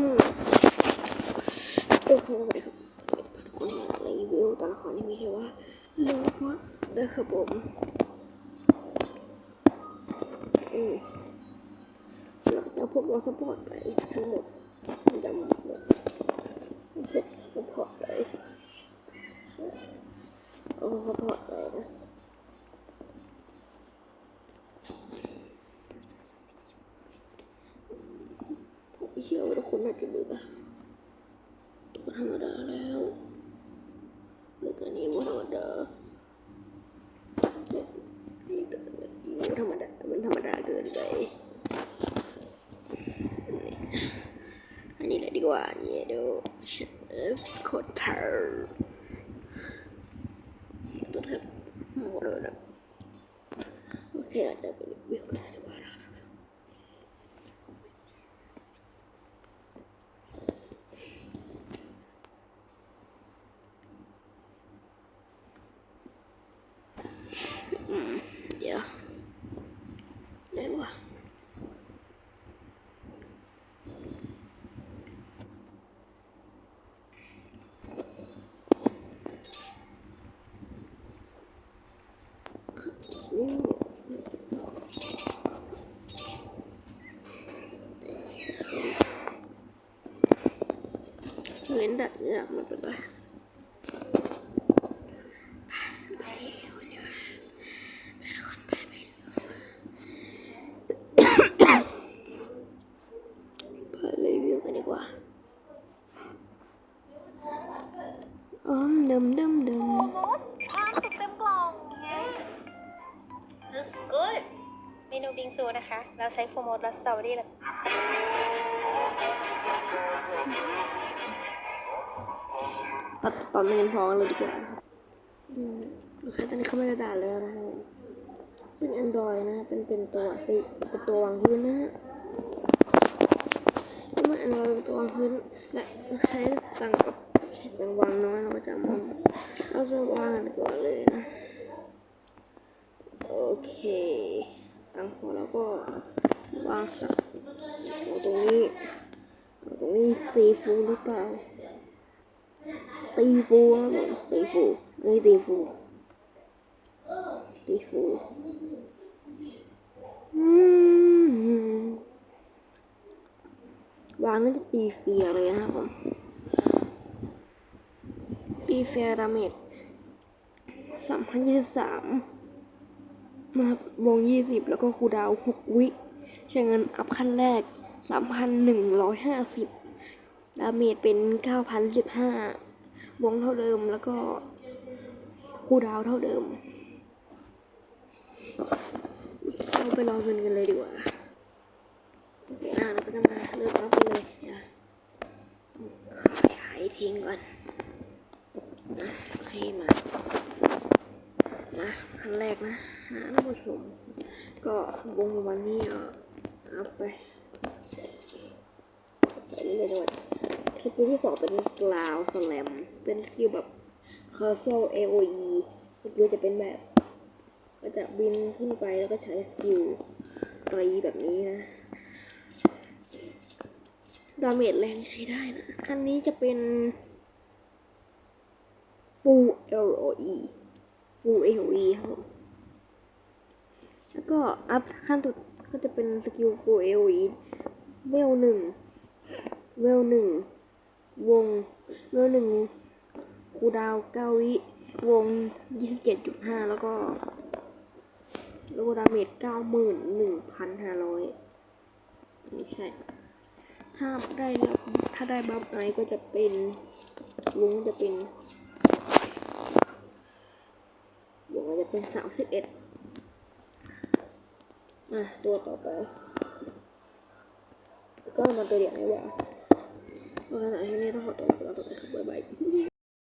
โอ้โหสวัสดีครับคนรีวิวตัวละครที่มีชื่อว่าโลวะนะครับผมอืมแล้วพวกเราสปอร์ตไปทั้งหมดจำหมดพวกสปอร์ตไปเอาสปอร์ตไปนะ ผม เชื่อว่าทุกคนน่าจะเบื่อตัวธรรมดาแล้วเรื่องอันนี้ว่าธรรมดานี่ตัวนี้ธรรมดามันธรรมดาเกินไปนี่อันนี้เลยดีกว่าเนี่ยเดี๋ยวเชฟโคตรเธอตัวครับหมดแล้วนะโอเคเราจะไปรีวิวกันดีกว่านะ อืมเดี๋ยวไหนวะ เว้นดัดเนี่ยมันเป็นไรไปเร็วเดี๋ยวไปรีวิวกันดีกว่าอ๋อเดิมเดิมเดิมโมสความสุขเต็มกล่อง Looks good เมนูบิงซูนะคะ เราใช้โฟร์โมสและสตรอเบอรี่เลย ตัดตอนเงินพอเลยดีกว่าอืมโอเคตอนนี้เขาไม่ได้ด่าแล้วนะฮะซึ่ง Android นะฮะเป็นเป็นตัวติเป็นตัววางพื้นนะฮะเมื่อ Android เป็นตัววางพื้นและใช้ตังกับใช้ตังวางน้อยเราก็จะมองเราจะวางกันก่อนเลยนะโอเคตั้งพอแล้วก็วางสักเอาตรงนี้ตรงนี้ตีฟูหรือเปล่า ตีฟูครับผมตีฟูนี่ตีฟูตีฟูอืมวางน่าจะตีเฟียเลยนะครับผมตีเฟียดาเมจสามพันยี่สิบสามนะครับวงยี่สิบแล้วก็คูดาวหกวิใช้เงินอัพขั้นแรกสามพันหนึ่งร้อยห้าสิบดาเมจเป็นเก้าพันสิบห้า วงเท่าเดิมแล้วก็คูลดาวเท่าเดิม เราไปรอเงินกันเลยดีกว่าอ่าเราก็จะมาเลือกรับกันเลยเดี๋ยวขายขายทิ้งก่อนนะโอเคมามาขั้นแรกนะหาท่านผู้ชม ก็วงวันนี้ก็เอาไปไปเรื่อยๆด้วย สกิลที่สองเป็นกลาวสแลมเป็นสกิลแบบเคอร์โซ AOE สกิลจะเป็นแบบ ก็จะบินขึ้นไปแล้วก็ใช้สกิลตรีแบบนี้นะดาเมจแรงใช้ได้นะคันนี้จะเป็น full LOE full AOE ครับผมแล้วก็อัพขั้นสุดก็จะเป็นสกิล full AOE เวลหนึ่งเวลหนึ่ง วงเวลหนึ่งคูดาวเก้าวิวงยี่สิบเจ็ดจุดห้าแล้วก็แล้วก็ดาเมจเก้าหมื่นหนึ่งพันห้าร้อยไม่ใช่ ถ้าได้รับถ้าได้บัฟไอก็จะเป็นวงจะเป็นวงจะเป็นสามสิบเอ็ดอะตัวต่อไป ก็มาตัวเดียวให้ ว่าโอเคสำหรับที่นี่ต้องขอตัวลาไปแล้วต่อไปครับบ๊ายบาย